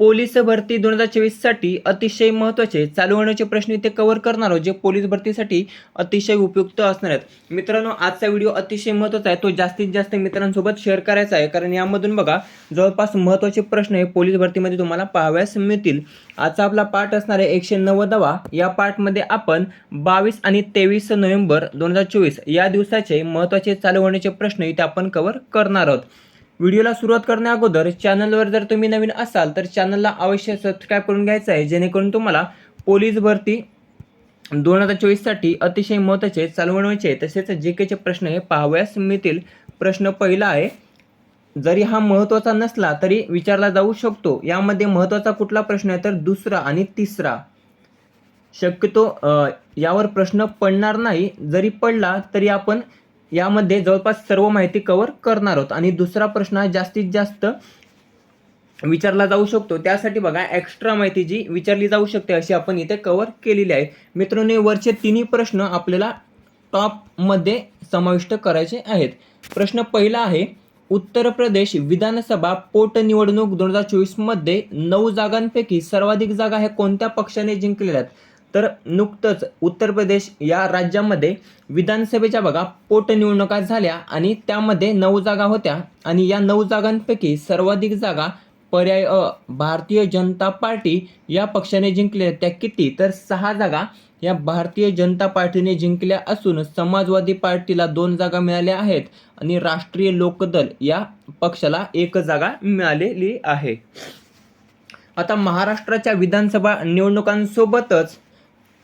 Police भरती दोन हजार चोवीससाठी अतिशय महत्त्वाचे चालू होण्याचे प्रश्न इथे कव्हर करणार आहोत जे पोलीस भरतीसाठी अतिशय उपयुक्त असणार आहेत. मित्रांनो आजचा व्हिडिओ अतिशय महत्त्वाचा आहे. तो जास्तीत जास्त मित्रांसोबत शेअर करायचा आहे. कारण यामधून बघा जवळपास महत्त्वाचे प्रश्न हे पोलीस भरतीमध्ये तुम्हाला पाहाव्यास मिळतील. आजचा आपला पाठ असणार आहे एकशे नव्वदवा. या पाठमध्ये आपण बावीस आणि तेवीस नोव्हेंबर दोन हजार चोवीस या दिवसाचे महत्त्वाचे चालू होण्याचे प्रश्न इथे आपण कव्हर करणार आहोत. व्हिडिओला सुरुवात करण्या अगोदर चॅनलवर जर तुम्ही नवीन असाल तर चॅनलला अवश्य सबस्क्राईब करून घ्यायचं आहे जेणेकरून तुम्हाला पोलीस भरती दोन हजार चोवीससाठी अतिशय महत्त्वाचे चालू तसेच जे केचे प्रश्न हे पाहाव्यास मिळतील. प्रश्न पहिला आहे जरी हा महत्त्वाचा नसला तरी विचारला जाऊ शकतो. यामध्ये महत्त्वाचा कुठला प्रश्न आहे तर दुसरा आणि तिसरा. शक्यतो यावर प्रश्न पडणार नाही. जरी पडला तरी आपण यामध्ये जवळपास सर्व माहिती कव्हर करणार आहोत. आणि दुसरा प्रश्न हा जास्तीत जास्त विचारला जाऊ शकतो. त्यासाठी बघा एक्स्ट्रा माहिती जी विचारली जाऊ शकते अशी आपण इथे कव्हर केलेली आहे. मित्रांनो वरचे तिन्ही प्रश्न आपल्याला टॉपमध्ये समाविष्ट करायचे आहेत. प्रश्न पहिला आहे उत्तर प्रदेश विधानसभा पोटनिवडणूक दोन हजार चोवीसमध्ये नऊ जागांपैकी सर्वाधिक जागा ह्या कोणत्या पक्षाने जिंकलेल्या आहेत? तर नुकतंच उत्तर प्रदेश या राज्यामध्ये विधानसभेच्या बघा पोटनिवडणुका झाल्या आणि त्यामध्ये नऊ जागा होत्या. आणि या नऊ जागांपैकी सर्वाधिक जागा पर्याय अ भारतीय जनता पार्टी या पक्षाने जिंकल्या त्या किती? तर सहा जागा या भारतीय जनता पार्टीने जिंकल्या असून समाजवादी पार्टीला दोन जागा मिळाल्या आहेत आणि राष्ट्रीय लोकदल या पक्षाला एक जागा मिळालेली आहे. आता महाराष्ट्राच्या विधानसभा निवडणुकांसोबतच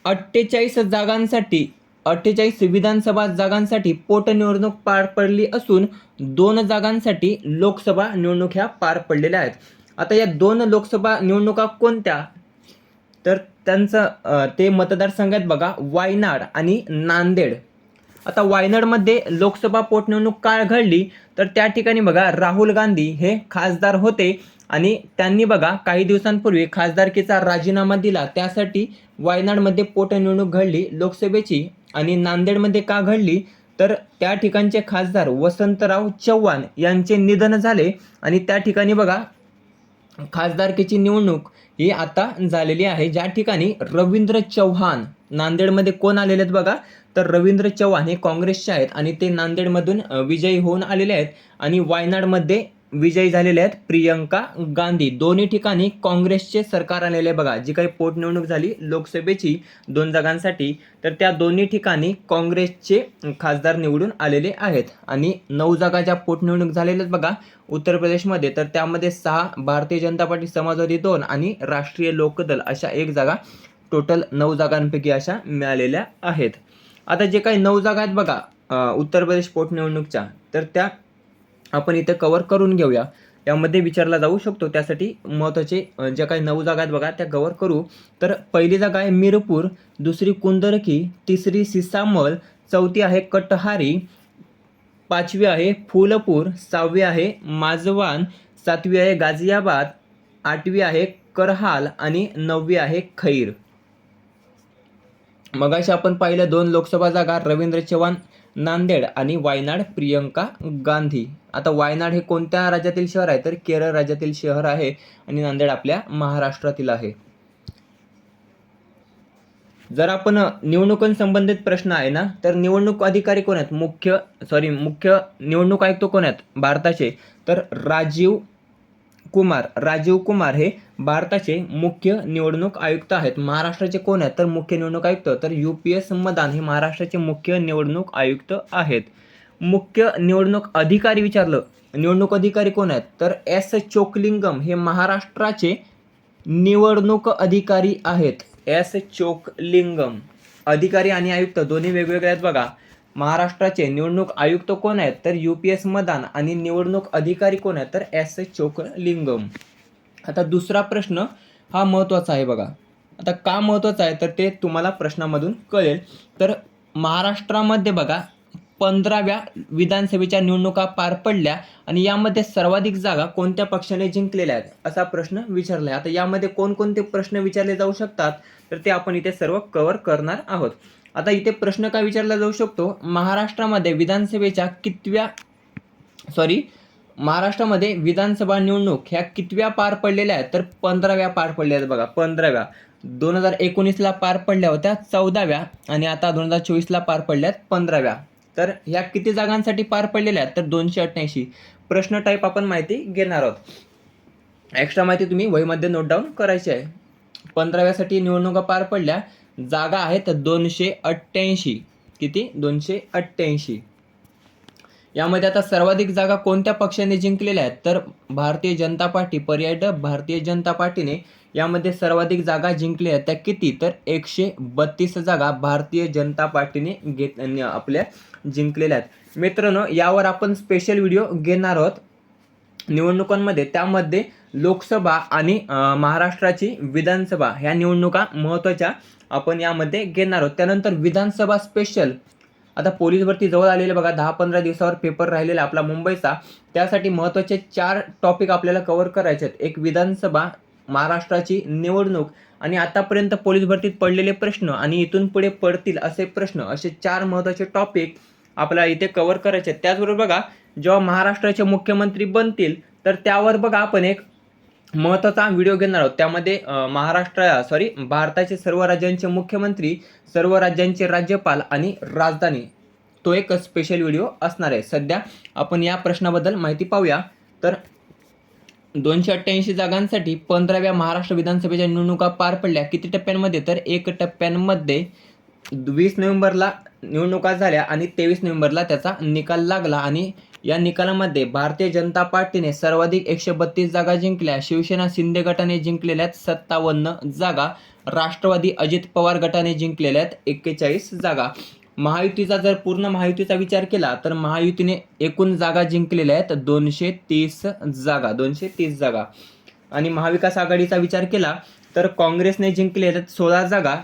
अठ्ठेचाळीस जागांसाठी अठ्ठेचाळीस विधानसभा जागांसाठी पोटनिवडणूक पार पडली असून दोन जागांसाठी लोकसभा निवडणूक ह्या पार पडलेल्या आहेत. आता या दोन लोकसभा निवडणुका कोणत्या? तर त्यांचं ते मतदारसंघ आहेत बघा वायनाड आणि नांदेड. आता वायनाडमध्ये लोकसभा पोटनिवडणूक काळ घडली तर त्या ठिकाणी बघा राहुल गांधी हे खासदार होते आणि त्यांनी बघा काही दिवसांपूर्वी खासदारकीचा राजीनामा दिला. त्यासाठी वायनाडमध्ये पोटनिवडणूक घडली लोकसभेची आणि नांदेडमध्ये का घडली तर त्या ठिकाणचे खासदार वसंतराव चव्हाण यांचे निधन झाले. आणि त्या ठिकाणी बघा खासदारकीची निवडणूक ही आता झालेली आहे. ज्या ठिकाणी रवींद्र चव्हाण नांदेडमध्ये कोण आलेले आहेत बघा तर रवींद्र चव्हाण हे काँग्रेसचे आहेत आणि ते नांदेडमधून विजयी होऊन आलेले आहेत. आणि वायनाडमध्ये विजयी झालेले आहेत प्रियंका गांधी. दोन्ही ठिकाणी काँग्रेसचे सरकार आलेले आहे बघा. जी काही पोटनिवडणूक झाली लोकसभेची दोन जागांसाठी तर त्या दोन्ही ठिकाणी काँग्रेसचे खासदार निवडून आलेले आहेत. आणि नऊ जागा ज्या पोटनिवडणूक झालेल्या आहेत बघा उत्तर प्रदेशमध्ये तर त्यामध्ये सहा भारतीय जनता पार्टी समाजवादी दोन आणि राष्ट्रीय लोकदल अशा एक जागा टोटल नऊ जागांपैकी अशा मिळालेल्या आहेत. आता जे काही नऊ जागा आहेत बघा उत्तर प्रदेश पोटनिवडणूकच्या तर त्या आपण इथं कवर करून घेऊया. यामध्ये विचारला जाऊ शकतो. त्यासाठी महत्त्वाचे ज्या काही नऊ जागा आहेत बघा त्या कवर करू. तर पहिली जागा आहे मिरपूर दुसरी कुंदरकी तिसरी सिसामल चौथी आहे कटहारी पाचवी आहे फुलपूर सहावी आहे माजवान सातवी आहे गाझियाबाद आठवी आहे करहाल आणि नववी आहे खैर. मगाशी आपण पाहिलं दोन लोकसभा जागा रवींद्र चव्हाण नांदेड आणि वायनाड प्रियंका गांधी. आता वायनाड हे कोणत्या राज्यातील शहर आहे? तर केरळ राज्यातील शहर आहे आणि नांदेड आपल्या महाराष्ट्रातील आहे. जर आपण निवडणुकांसंबंधित प्रश्न आहे ना तर निवडणूक अधिकारी कोण आहेत? मुख्य सॉरी मुख्य निवडणूक आयुक्त कोण आहेत? भारताचे. तर राजीव कुमार राजीव कुमार हे भारताचे मुख्य निवडणूक आयुक्त आहेत. महाराष्ट्राचे कोण आहेत? तर मुख्य निवडणूक आयुक्त तर यू पी एस मदान हे महाराष्ट्राचे मुख्य निवडणूक आयुक्त आहेत. मुख्य निवडणूक अधिकारी विचारलं निवडणूक अधिकारी कोण आहेत? तर एस चोकलिंगम हे महाराष्ट्राचे निवडणूक अधिकारी आहेत. एस चोकलिंगम अधिकारी आणि आयुक्त दोन्ही वेगवेगळे आहेत बघा. महाराष्ट्राचे निवडणूक आयुक्त कोण आहेत? तर यू पी एस मदान आणि निवडणूक अधिकारी कोण आहेत? तर एस चोकलिंगम. आता दुसरा प्रश्न हा महत्त्वाचा आहे बघा. आता का महत्त्वाचा आहे? तर ते तुम्हाला प्रश्नामधून कळेल. तर महाराष्ट्रामध्ये बघा पंधराव्या विधानसभेच्या निवडणुका पार पडल्या आणि यामध्ये सर्वाधिक जागा कोणत्या पक्षाने जिंकलेल्या आहेत? असा प्रश्न विचारला आहे आता यामध्ये कोणकोणते प्रश्न विचारले जाऊ शकतात? तर ते आपण इथे सर्व कव्हर करणार आहोत. आता इथे प्रश्न काय विचारला जाऊ शकतो? महाराष्ट्रामध्ये विधानसभेच्या कितव्या सॉरी महाराष्ट्रामध्ये विधानसभा निवडणूक ह्या कितव्या पार पडलेल्या आहेत? तर पंधराव्या पार पडल्या आहेत बघा पंधराव्या. दोन हजार एकोणीसला पार पडल्या होत्या चौदाव्या. आणि आता दोन हजार चोवीसला पार पडल्या आहेत पंधराव्या. तर ह्या किती जागांसाठी पार पडलेल्या आहेत? तर दोनशे अठ्ठ्याऐंशी. प्रश्न टाईप आपण माहिती घेणार आहोत. एक्स्ट्रा माहिती तुम्ही वहीमध्ये नोट डाऊन करायची आहे. पंधराव्यासाठी निवडणुका पार पडल्या. जागा आहेत दोनशे अठ्ठ्याऐंशी. किती? दोनशे अठ्ठ्याऐंशी. यामध्ये आता सर्वाधिक जागा कोणत्या पक्षाने जिंकलेल्या आहेत? तर भारतीय जनता पार्टी पर्याय ड भारतीय जनता पार्टीने यामध्ये सर्वाधिक जागा जिंकल्या आहेत. त्या किती? तर एकशे बत्तीस जागा भारतीय जनता पार्टीने घेत आपल्या जिंकलेल्या आहेत. मित्रांनो यावर आपण स्पेशल व्हिडिओ घेणार आहोत. निवडणुकांमध्ये त्यामध्ये लोकसभा आणि महाराष्ट्राची विधानसभा ह्या निवडणुका महत्त्वाच्या आपण यामध्ये घेणार आहोत. त्यानंतर विधानसभा स्पेशल आता पोलीस भरती जवळ आलेले बघा दहा पंधरा दिवसावर पेपर राहिलेला आपला मुंबईचा. त्यासाठी महत्त्वाचे चार टॉपिक आपल्याला कव्हर करायचे आहेत. एक विधानसभा महाराष्ट्राची निवडणूक आणि आतापर्यंत पोलीस भरतीत पडलेले प्रश्न आणि इथून पुढे पडतील असे प्रश्न असे चार महत्त्वाचे टॉपिक आपल्याला इथे कव्हर करायचे आहेत. त्याचबरोबर बघा जेव्हा महाराष्ट्राचे मुख्यमंत्री बनतील तर त्यावर बघा आपण एक महत्त्वाचा व्हिडिओ घेणार आहोत. त्यामध्ये महाराष्ट्र सॉरी भारताचे सर्व राज्यांचे मुख्यमंत्री सर्व राज्यांचे राज्यपाल आणि राजधानी. तो एक स्पेशल व्हिडिओ असणार आहे. सध्या आपण या प्रश्नाबद्दल माहिती पाहूया. तर दोनशे अठ्ठ्याऐंशी जागांसाठी पंधराव्या महाराष्ट्र विधानसभेच्या निवडणुका पार पडल्या. किती टप्प्यांमध्ये? तर एक टप्प्यांमध्ये वीस नोव्हेंबरला निवडणुका झाल्या आणि तेवीस नोव्हेंबरला त्याचा निकाल लागला आणि या निकालामध्ये भारतीय जनता पार्टीने सर्वाधिक एकशे बत्तीस जागा जिंकल्या. शिवसेना शिंदे गटाने जिंकलेल्या आहेत सत्तावन्न जागा. राष्ट्रवादी अजित पवार गटाने जिंकलेल्या आहेत एक्केचाळीस जागा. महायुतीचा जर पूर्ण महायुतीचा विचार केला तर महायुतीने एकूण जागा जिंकलेल्या आहेत दोनशे तीस जागा दोनशे तीस जागा. आणि महाविकास आघाडीचा विचार केला तर काँग्रेसने जिंकलेल्या आहेत सोळा जागा.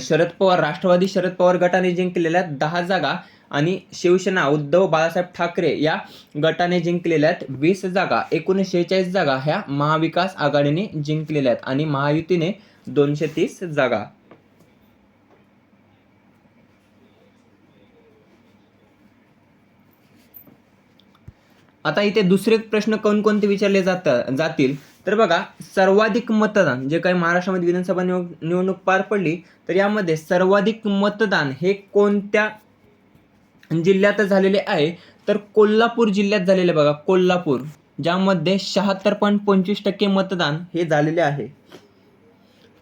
शरद पवार राष्ट्रवादी शरद पवार गटाने जिंकलेल्या आहेत दहा जागा. आणि शिवसेना उद्धव बाळासाहेब ठाकरे या गटाने जिंकलेल्या आहेत. वीस जागा एकूण शेहेचाळीस जागा ह्या महाविकास आघाडीने जिंकलेल्या आहेत आणि महायुतीने दोनशे तीस जागा. आता इथे दुसरे प्रश्न कोणकोणते विचारले जात जातील? तर बघा सर्वाधिक मतदान जे काही महाराष्ट्रामध्ये विधानसभा निवडणूक पार पडली तर यामध्ये सर्वाधिक मतदान हे कोणत्या जिल्ह्यात झालेले आहे. तर कोल्हापूर जिल्ह्यात झालेले बघा कोल्हापूर ज्यामध्ये शहात्तर पॉईंट पंचवीस टक्के मतदान हे झालेले आहे.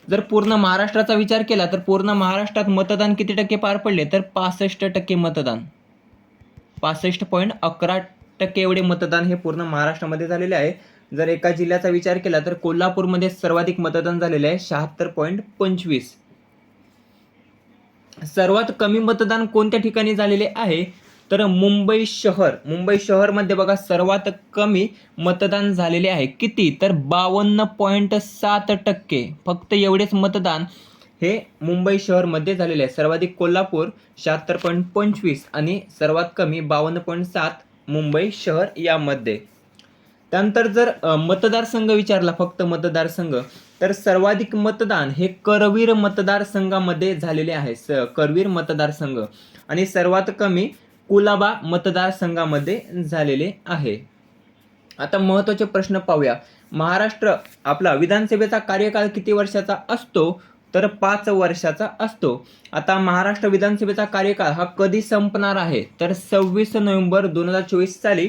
जर पूर्ण महाराष्ट्राचा विचार केला तर पूर्ण महाराष्ट्रात मतदान किती टक्के पार पडले? तर पासष्ट टक्के मतदान. पासष्ट पॉईंट अकरा टक्के एवढे मतदान हे पूर्ण महाराष्ट्रामध्ये झालेले आहे. जर एका जिल्ह्याचा विचार केला तर कोल्हापूरमध्ये सर्वाधिक मतदान झालेले आहे शहात्तर पॉईंट पंचवीस. सर्वात कमी मतदान कोणत्या ठिकाणी झालेले आहे? तर मुंबई शहर मुंबई शहरमध्ये बघा सर्वात कमी मतदान झालेले आहे. किती? तर बावन्न पॉईंट सात टक्के. फक्त एवढेच मतदान हे मुंबई शहरमध्ये झालेले आहे. सर्वाधिक कोल्हापूर शहात्तर पॉईंट पंचवीस आणि सर्वात कमी बावन्न पॉईंट सात मुंबई शहर यामध्ये. त्यानंतर जर मतदारसंघ विचारला फक्त मतदारसंघ तर सर्वाधिक मतदान हे करवीर मतदारसंघामध्ये झालेले आहे. स करवीर मतदारसंघ. आणि सर्वात कमी कुलाबा मतदारसंघामध्ये झालेले आहे. आता महत्त्वाचे प्रश्न पाहूया. महाराष्ट्र आपला विधानसभेचा कार्यकाळ किती वर्षाचा असतो? तर पाच वर्षाचा असतो. आता महाराष्ट्र विधानसभेचा कार्यकाळ हा कधी संपणार आहे? तर सव्वीस नोव्हेंबर दोन हजार चोवीस साली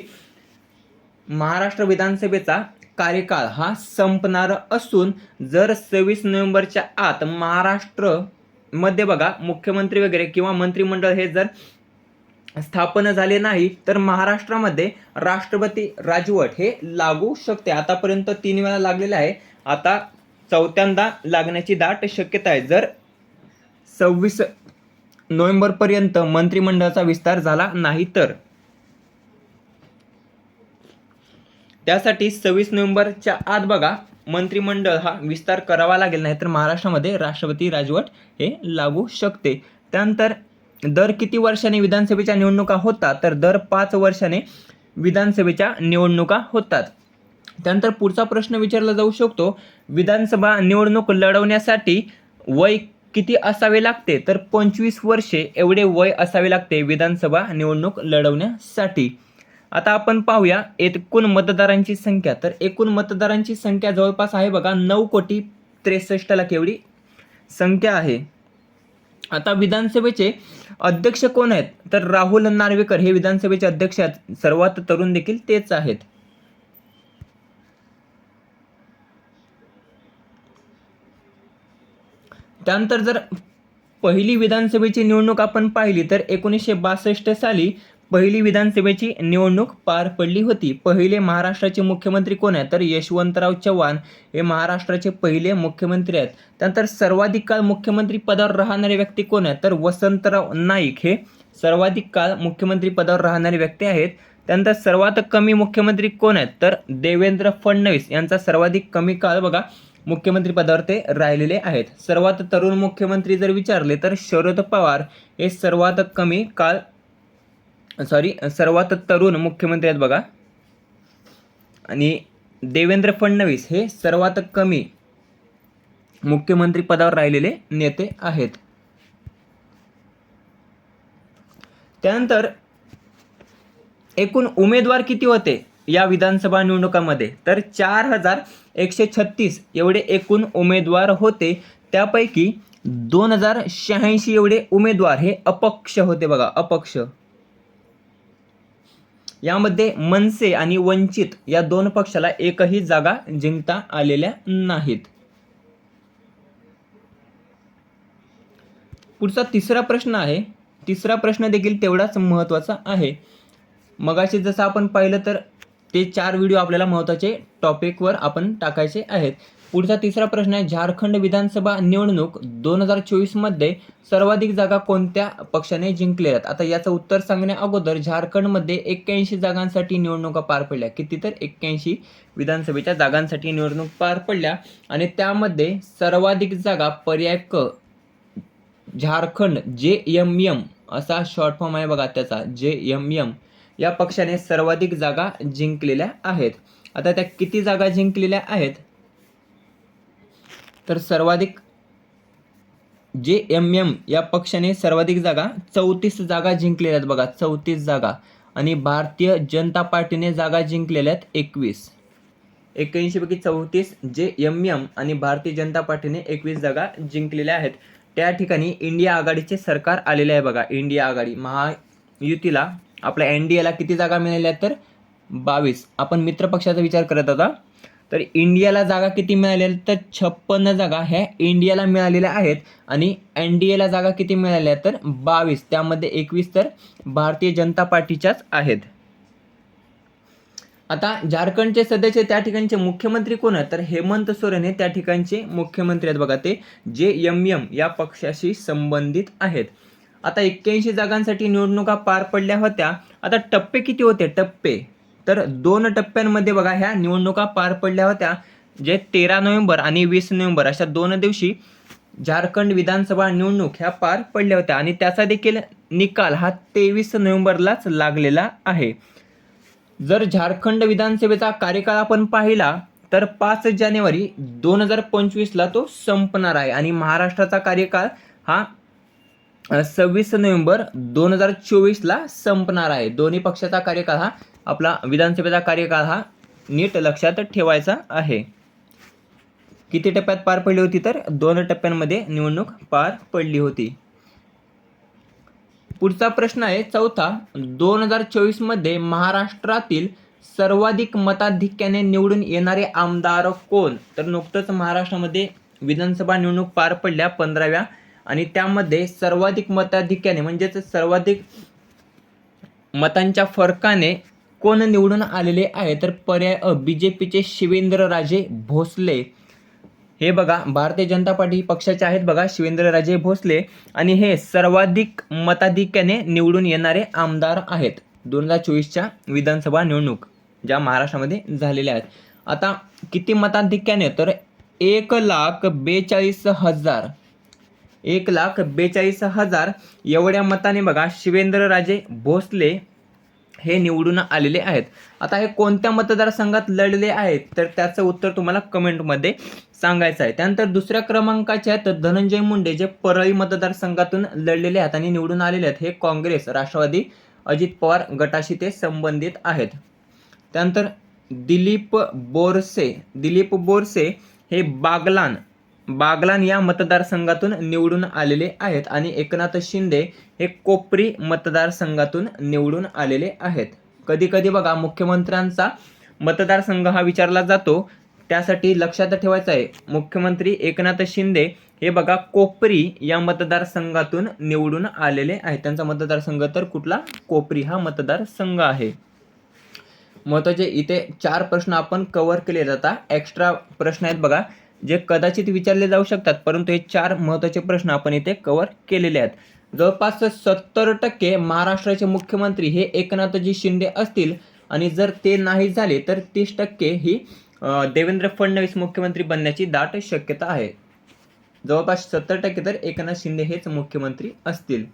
महाराष्ट्र विधानसभेचा कार्यकाळ हा संपणार असून जर सव्वीस नोव्हेंबरच्या आत महाराष्ट्रमध्ये बघा मुख्यमंत्री वगैरे किंवा मंत्रिमंडळ हे जर स्थापन झाले नाही तर महाराष्ट्रामध्ये राष्ट्रपती राजवट हे लागू शकते. आतापर्यंत तीन वेळा लागलेले आहे. आता चौथ्यांदा लागण्याची दाट शक्यता आहे. जर सव्वीस नोव्हेंबरपर्यंत मंत्रिमंडळाचा विस्तार झाला नाही तर त्यासाठी सव्वीस नोव्हेंबरच्या आत बघा मंत्रिमंडळ हा विस्तार करावा लागेल नाही तर महाराष्ट्रामध्ये राष्ट्रपती राजवट हे लागू शकते. त्यानंतर दर किती वर्षाने विधानसभेच्या निवडणुका होतात? तर दर पाच वर्षाने विधानसभेच्या निवडणुका होतात. त्यानंतर पुढचा प्रश्न विचारला जाऊ शकतो विधानसभा निवडणूक लढवण्यासाठी वय किती असावे लागते? तर पंचवीस वर्षे एवढे वय असावे लागते विधानसभा निवडणूक लढवण्यासाठी. आता आपण पाहूया एकूण मतदारांची संख्या. तर एकूण मतदारांची संख्या जवळपास आहे बघा नऊ कोटी त्रेसष्ट लाख एवढी संख्या आहे. आता विधानसभेचे अध्यक्ष कोण आहेत? तर राहुल नार्वेकर हे विधानसभेचे अध्यक्ष आहेत. सर्वात तरुण देखील तेच आहेत. त्यानंतर जर पहिली विधानसभेची निवडणूक आपण पाहिली तर एकोणीसशे बासष्ट साली पहिली विधानसभेची निवडणूक पार पडली होती. पहिले महाराष्ट्राचे मुख्यमंत्री कोण आहेत? तर यशवंतराव चव्हाण हे महाराष्ट्राचे पहिले मुख्यमंत्री आहेत. त्यानंतर सर्वाधिक काळ मुख्यमंत्री पदावर राहणारे व्यक्ती कोण आहेत? तर वसंतराव नाईक हे सर्वाधिक काळ मुख्यमंत्री पदावर राहणारे व्यक्ती आहेत. त्यानंतर सर्वात कमी मुख्यमंत्री कोण आहेत? तर देवेंद्र फडणवीस यांचा सर्वाधिक कमी काळ बघा मुख्यमंत्री पदावर ते राहिलेले आहेत. सर्वात तरुण मुख्यमंत्री जर विचारले तर शरद पवार हे सर्वात कमी काळ सॉरी सर्वात तरुण मुख्यमंत्री आहेत बघा. आणि देवेंद्र फडणवीस हे सर्वात कमी मुख्यमंत्री पदावर राहिलेले नेते आहेत. त्यानंतर एकूण उमेदवार किती होते या विधानसभा निवडणुकामध्ये? तर चार हजार एकशे छत्तीस एवढे एकूण उमेदवार होते. त्यापैकी दोन हजार शहाऐंशी एवढे उमेदवार हे अपक्ष होते बघा अपक्ष. यामध्ये मनसे आणि वंचित या दोन पक्षाला एकही जागा जिंकता आलेल्या नाहीत. पुढचा तिसरा प्रश्न आहे. तिसरा प्रश्न देखील तेवढाच महत्त्वाचा आहे. मगाशी जसं आपण पाहिलं तर ते चार व्हिडिओ आपल्याला महत्त्वाचे टॉपिकवर आपण टाकायचे आहेत. पुढचा तिसरा प्रश्न आहे झारखंड विधानसभा निवडणूक दोन हजार चोवीसमध्ये सर्वाधिक जागा कोणत्या पक्षाने जिंकलेल्या आहेत? आता याचं उत्तर सांगण्या अगोदर झारखंडमध्ये एक्क्याऐंशी जागांसाठी निवडणुका पार पडल्या. किती तर? एक्क्याऐंशी विधानसभेच्या जागांसाठी निवडणूक पार पडल्या. आणि त्यामध्ये सर्वाधिक जागा पर्याय क झारखंड जे एम एम असा शॉर्ट फॉर्म आहे बघा त्याचा जे एम एम या पक्षाने सर्वाधिक जागा जिंकलेल्या आहेत. आता त्या किती जागा जिंकलेल्या आहेत? तर सर्वाधिक जे एम एम या पक्षाने सर्वाधिक जागा चौतीस जागा जिंकलेल्या आहेत बघा चौतीस जागा. आणि भारतीय जनता पार्टीने जागा जिंकलेल्या आहेत एकवीस. एक्क्याऐंशीपैकी चौतीस जे एम एम आणि भारतीय जनता पार्टीने एकवीस जागा जिंकलेल्या आहेत. त्या ठिकाणी इंडिया आघाडीचे सरकार आलेले आहे बघा इंडिया आघाडी. महायुतीला आपल्या एन डी एला किती जागा मिळाल्या आहेत तर? बावीस. आपण मित्रपक्षाचा विचार करत होता तर इंडियाला जागा किती मिळालेल्या तर छप्पन्न जागा ह्या इंडियाला मिळालेल्या आहेत. आणि एन डी एला जागा किती मिळाल्या तर बावीस. त्यामध्ये एकवीस तर भारतीय जनता पार्टीच्याच आहेत. आता झारखंडचे सध्याचे त्या ठिकाणचे मुख्यमंत्री कोण आहेत? तर हेमंत सोरेन हे त्या ठिकाणचे मुख्यमंत्री आहेत. बघा ते जे एम एम या पक्षाशी संबंधित आहेत. आता एक्क्याऐंशी जागांसाठी निवडणुका पार पडल्या होत्या. आता टप्पे किती होते? टप्पे. तर दोन टप्प्यांमध्ये बघा ह्या निवडणुका पार पडल्या होत्या जे तेरा नोव्हेंबर आणि वीस नोव्हेंबर अशा दोन दिवशी झारखंड विधानसभा निवडणूक ह्या पार पडल्या होत्या आणि त्याचा देखील निकाल हा तेवीस नोव्हेंबरलाच लागलेला आहे. जर झारखंड विधानसभेचा कार्यकाळ आपण पाहिला तर पाच जानेवारी दोन हजार पंचवीसला तो संपणार आहे आणि महाराष्ट्राचा कार्यकाळ हा सव्वीस नोव्हेंबर दोन हजार चोवीसला संपणार आहे. दोन्ही पक्षाचा कार्यकाळ हा आपला विधानसभेचा कार्यकाळ हा नीट लक्षात ठेवायचा आहे. किती टप्प्यात पार पडली होती तर? दोन टप्प्यांमध्ये निवडणूक पार पडली होती. पुढचा प्रश्न आहे चौथा. दोन हजार चोवीसमध्ये महाराष्ट्रातील सर्वाधिक मताधिक्याने निवडून येणारे आमदार कोण? तर नुकतंच महाराष्ट्रामध्ये विधानसभा निवडणूक पार पडल्या पंधराव्या आणि त्यामध्ये सर्वाधिक मताधिक्याने म्हणजेच सर्वाधिक मतांच्या फरकाने कोण निवडून आलेले आहे? तर पर्याय अ बी जे पीचे शिवेंद्रराजे भोसले. हे बघा भारतीय जनता पार्टी पक्षाचे आहेत बघा शिवेंद्रराजे भोसले. आणि हे सर्वाधिक मताधिक्याने निवडून येणारे आमदार आहेत. दोन हजार चोवीसच्या विधानसभा निवडणूक ज्या महाराष्ट्रामध्ये झालेल्या आहेत. आता किती मताधिक्याने? तर एक लाख बेचाळीस हजार. एक लाख बेचाळीस हजार. एवढ्या मताने बघा शिवेंद्रराजे भोसले हे निवडून आलेले आहेत. आता हे कोणत्या मतदारसंघात लढले आहेत? तर त्याचं उत्तर तुम्हाला कमेंटमध्ये सांगायचं आहे. त्यानंतर दुसऱ्या क्रमांकाचे आहेत धनंजय मुंडे जे परळी मतदारसंघातून लढलेले आहेत आणि निवडून आलेले आहेत. हे काँग्रेस राष्ट्रवादी अजित पवार गटाशी ते संबंधित आहेत. त्यानंतर दिलीप बोरसे दिलीप बोरसे हे बागलान बागलान या मतदारसंघातून निवडून आलेले आहेत आणि एकनाथ शिंदे हे कोपरी मतदारसंघातून निवडून आलेले आहेत. कधी कधी बघा मुख्यमंत्र्यांचा मतदारसंघ हा विचारला जातो त्यासाठी लक्षात ठेवायचं आहे मुख्यमंत्री एकनाथ शिंदे हे बघा कोपरी या मतदारसंघातून निवडून आलेले आहेत. त्यांचा मतदारसंघ तर कुठला? कोपरी हा मतदारसंघ आहे. महत्त्वाचे इथे चार प्रश्न आपण कव्हर केले जातात एक्स्ट्रा प्रश्न आहेत बघा. जे कदाचित विचारले जाऊ शकतात परंतु हे चार महत्त्वाचे प्रश्न आपण इथे कव्हर केलेले आहेत. जवळपास सत्तर टक्के महाराष्ट्राचे मुख्यमंत्री हे एकनाथजी शिंदे असतील आणि जर ते नाही झाले तर तीस टक्के ही देवेंद्र फडणवीस मुख्यमंत्री बनण्याची दाट शक्यता आहे. जवळपास सत्तर टक्के तर एकनाथ शिंदे हेच मुख्यमंत्री असतील.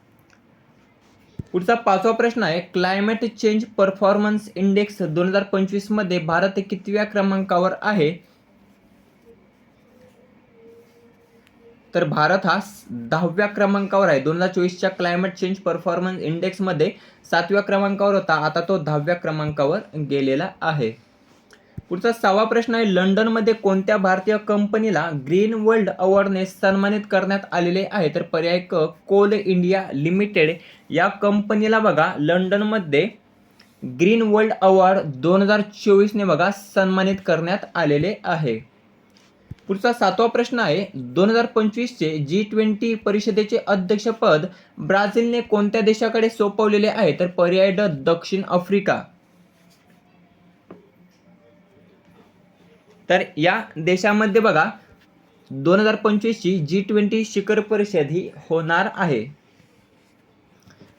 पुढचा पाचवा प्रश्न आहे क्लायमेट चेंज परफॉर्मन्स इंडेक्स दोन हजार पंचवीसमध्ये भारत कितव्या क्रमांकावर आहे? तर भारत हा दहाव्या क्रमांकावर आहे. दोन हजार चोवीसच्या क्लायमेट चेंज परफॉर्मन्स इंडेक्समध्ये सातव्या क्रमांकावर होता. आता तो दहाव्या क्रमांकावर गेलेला आहे. पुढचा सहावा प्रश्न आहे लंडनमध्ये कोणत्या भारतीय कंपनीला ग्रीन वर्ल्ड अवॉर्डने सन्मानित करण्यात आलेले आहे? तर पर्याय क कोल इंडिया लिमिटेड. या कंपनीला बघा लंडनमध्ये ग्रीन वर्ल्ड अवॉर्ड दोन हजार चोवीसने बघा सन्मानित करण्यात आलेले आहे. पुढचा सातवा प्रश्न आहे दोन हजार पंचवीसचे जी ट्वेंटी परिषदेचे अध्यक्षपद ब्राझीलने कोणत्या देशाकडे सोपवलेले आहे? तर पर्याय ड दक्षिण आफ्रिका. तर या देशामध्ये बघा दोन हजार पंचवीसची जी ट्वेंटी शिखर परिषद ही होणार आहे.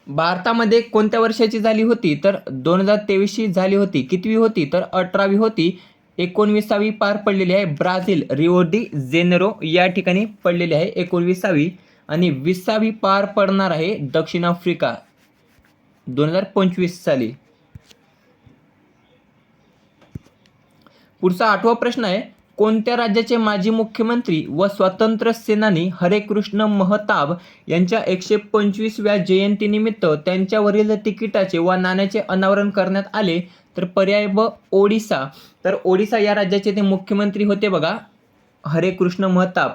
भारतामध्ये कोणत्या वर्षाची झाली होती? तर दोन हजार तेवीसची झाली होती. कितवी होती? तर अठरावी होती. एकोणवीसावी पार पडलेली आहे ब्राझील रिओडी जेनेरो या ठिकाणी पडलेली आहे एकोणवीसावी आणि विसावी पार पडणार आहे दक्षिण आफ्रिका दोन हजार पंचवीस साली. पुढचा आठवा प्रश्न आहे कोणत्या राज्याचे माजी मुख्यमंत्री व स्वातंत्र्य सेनानी हरेकृष्ण महताब यांच्या एकशे पंचवीसव्या जयंतीनिमित्त त्यांच्यावरील तिकिटाचे व नाण्याचे अनावरण करण्यात आले? तर पर्याय ब ओडिसा. तर ओडिसा या राज्याचे ते मुख्यमंत्री होते बघा हरेकृष्ण महताब.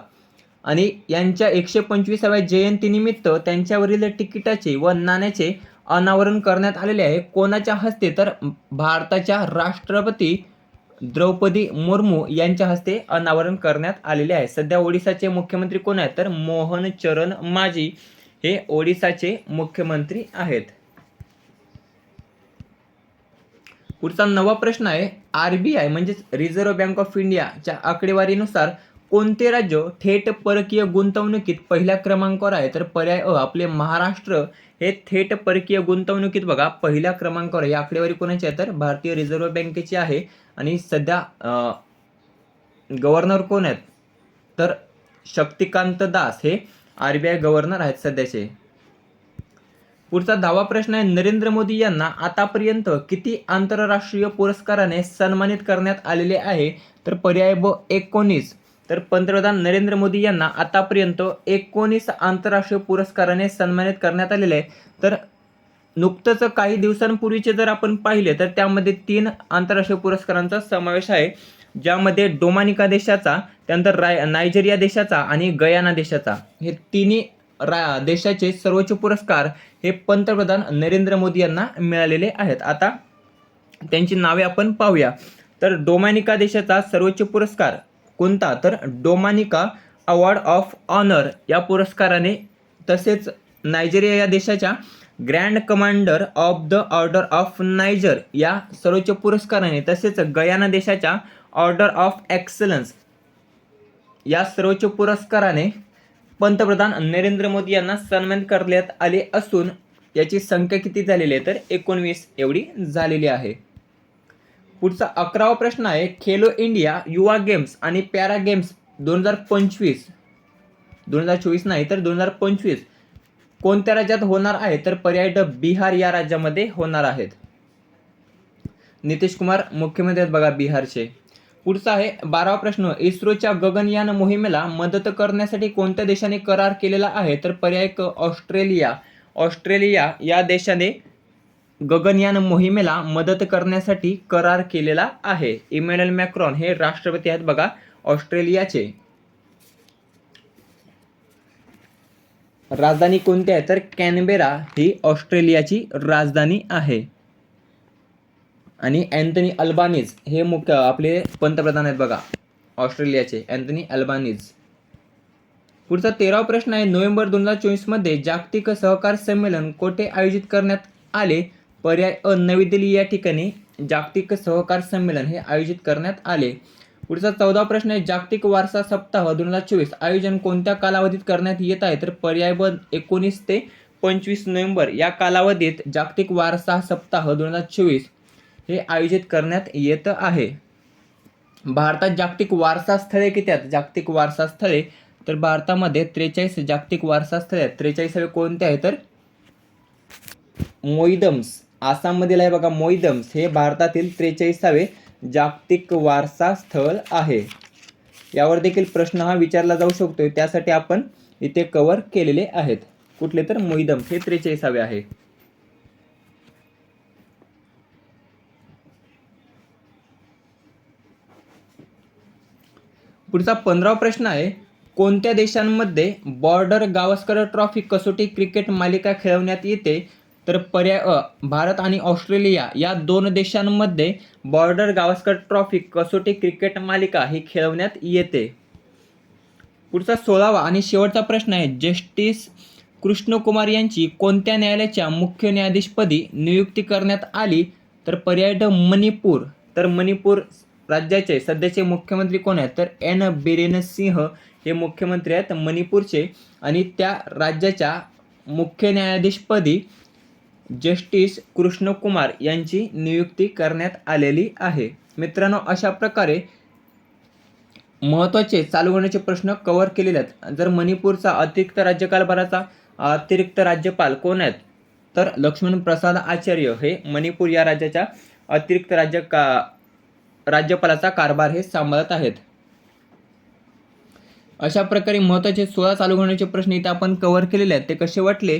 आणि यांच्या एकशे पंचवीसाव्या जयंतीनिमित्त त्यांच्यावरील तिकिटाचे व नाण्याचे अनावरण करण्यात आलेले आहे. कोणाच्या हस्ते? तर भारताच्या राष्ट्रपती द्रौपदी मुर्मू यांच्या हस्ते अनावरण करण्यात आलेले आहे. सध्या ओडिसाचे मुख्यमंत्री कोण आहेत? तर मोहन चरण माजी हे ओडिसाचे मुख्यमंत्री आहेत. पुढचा नवा प्रश्न आहे आर बी आय म्हणजेच रिझर्व्ह बँक ऑफ इंडियाच्या आकडेवारीनुसार कोणते राज्य थेट परकीय गुंतवणुकीत पहिल्या क्रमांकावर आहे? तर पर्याय अ आपले महाराष्ट्र. हे थेट परकीय गुंतवणुकीत बघा पहिल्या क्रमांकावर आहे. ही आकडेवारी कोणाची आहे? तर भारतीय रिझर्व्ह बँकेची आहे. आणि सध्या गव्हर्नर कोण आहेत? तर शक्तिकांत दास हे आर बी आय गव्हर्नर आहेत सध्याचे. पुढचा दहावा प्रश्न आहे नरेंद्र मोदी यांना आतापर्यंत किती आंतरराष्ट्रीय पुरस्काराने सन्मानित करण्यात आलेले आहे? तर पर्याय ब एकोणीस. तर पंतप्रधान नरेंद्र मोदी यांना आतापर्यंत एकोणीस आंतरराष्ट्रीय पुरस्काराने सन्मानित करण्यात आलेले आहे. तर नुकतंच काही दिवसांपूर्वीचे जर आपण पाहिले तर त्यामध्ये तीन आंतरराष्ट्रीय पुरस्कारांचा समावेश आहे ज्यामध्ये डोमानिका देशाचा त्यानंतर राय नायजेरिया देशाचा आणि गयाना देशाचा. हे तिन्ही रा देशाचे सर्वोच्च पुरस्कार हे पंतप्रधान नरेंद्र मोदी यांना मिळालेले आहेत. आता त्यांची नावे आपण पाहूया. तर डोमानिका देशाचा सर्वोच्च पुरस्कार कोणता? तर डोमानिका अवॉर्ड ऑफ ऑनर या पुरस्काराने तसेच नायजेरिया या देशाच्या grand commander of the order of Niger या सर्वोच्च पुरस्काराने तसेच गयाना देशाच्या ऑर्डर ऑफ एक्सलन्स या सर्वोच्च पुरस्काराने पंतप्रधान नरेंद्र मोदी यांना सन्मान करण्यात आले असून याची संख्या किती झालेली आहे? तर एकोणवीस एवढी झालेली आहे. पुढचा अकरावा प्रश्न आहे खेलो इंडिया युवा गेम्स आणि पॅरा गेम्स दोन हजार पंचवीस. दोन हजार चोवीस नाही तर दोन हजार पंचवीस. कोणत्या राज्यात होणार आहे? तर पर्याय ड बिहार या राज्यामध्ये होणार आहेत. नितीश कुमार मुख्यमंत्री आहेत बघा बिहारचे. पुढचा आहे बारावा प्रश्न. इस्रोच्या गगनयान मोहिमेला मदत करण्यासाठी कोणत्या देशाने करार केलेला आहे? तर पर्याय क ऑस्ट्रेलिया. ऑस्ट्रेलिया या देशाने गगनयान मोहिमेला मदत करण्यासाठी करार केलेला आहे. इमॅन्युअल मॅक्रॉन हे राष्ट्रपती आहेत बघा ऑस्ट्रेलियाचे. राजधानी कोणती आहे? तर कॅनबेरा ही ऑस्ट्रेलियाची राजधानी आहे. आणि अँथनी अल्बानीज हे मुख्य आपले पंतप्रधान आहेत बघा ऑस्ट्रेलियाचे. Anthony Albanese. पुढचा तेरावा प्रश्न आहे नोव्हेंबर दोन हजार चोवीसमध्ये जागतिक सहकार संमेलन कोठे आयोजित करण्यात आले? पर्याय अ नवी दिल्ली या ठिकाणी जागतिक सहकार संमेलन हे आयोजित करण्यात आले. पुढचा चौदा प्रश्न आहे जागतिक वारसा सप्ताह दोन हजार चोवीस आयोजन कोणत्या कालावधीत करण्यात येत आहे? तर पर्याय एकोणीस ते पंचवीस नोव्हेंबर या कालावधीत जागतिक वारसा सप्ताह दोन हजार चोवीस हे आयोजित करण्यात येत आहे. भारतात जागतिक वारसा स्थळे किती आहेत? जागतिक वारसा स्थळे तर भारतामध्ये त्रेचाळीस जागतिक वारसा स्थळे आहेत. त्रेचाळीसावे कोणते आहे तर मोईदम्स. आसाममधील आहे बघा मोईदम्स. हे भारतातील त्रेचाळीसावे जागतिक वारसा स्थळ आहे. यावर देखील प्रश्न हा विचारला जाऊ शकतो त्यासाठी आपण इथे कव्हर केलेले आहेत. कुठले तर मोईदम हे त्रेचाळीसावे आहे. पुढचा पंधरावा प्रश्न आहे. कोणत्या देशांमध्ये बॉर्डर गावस्कर ट्रॉफी कसोटी क्रिकेट मालिका खेळवण्यात येते? तर पर्याय अ भारत आणि ऑस्ट्रेलिया या दोन देशांमध्ये बॉर्डर गावस्कर ट्रॉफी कसोटी क्रिकेट मालिका ही खेळवण्यात येते. पुढचा सोळावा आणि शेवटचा प्रश्न आहे जस्टिस कृष्णकुमार यांची कोणत्या न्यायालयाच्या मुख्य न्यायाधीशपदी नियुक्ती करण्यात आली? तर पर्याय ड मणिपूर. तर मणिपूर राज्याचे सध्याचे मुख्यमंत्री कोण आहेत? तर एन बिरेन सिंह हे मुख्यमंत्री आहेत मणिपूरचे आणि त्या राज्याच्या मुख्य न्यायाधीशपदी जस्टिस कृष्णकुमार यांची नियुक्ती करण्यात आलेली आहे. मित्रांनो अशा प्रकारे महत्त्वाचे चालू होण्याचे प्रश्न कव्हर केलेले आहेत. जर मणिपूरचा अतिरिक्त राज्यकारभाराचा अतिरिक्त राज्यपाल कोण आहेत? तर लक्ष्मण प्रसाद आचार्य हे मणिपूर या राज्याच्या अतिरिक्त राज्य का राज्यपालाचा कारभार हे सांभाळत आहेत. अशा प्रकारे महत्त्वाचे सोळा चालू होण्याचे प्रश्न इथे आपण कव्हर केलेले आहेत. ते कसे वाटले?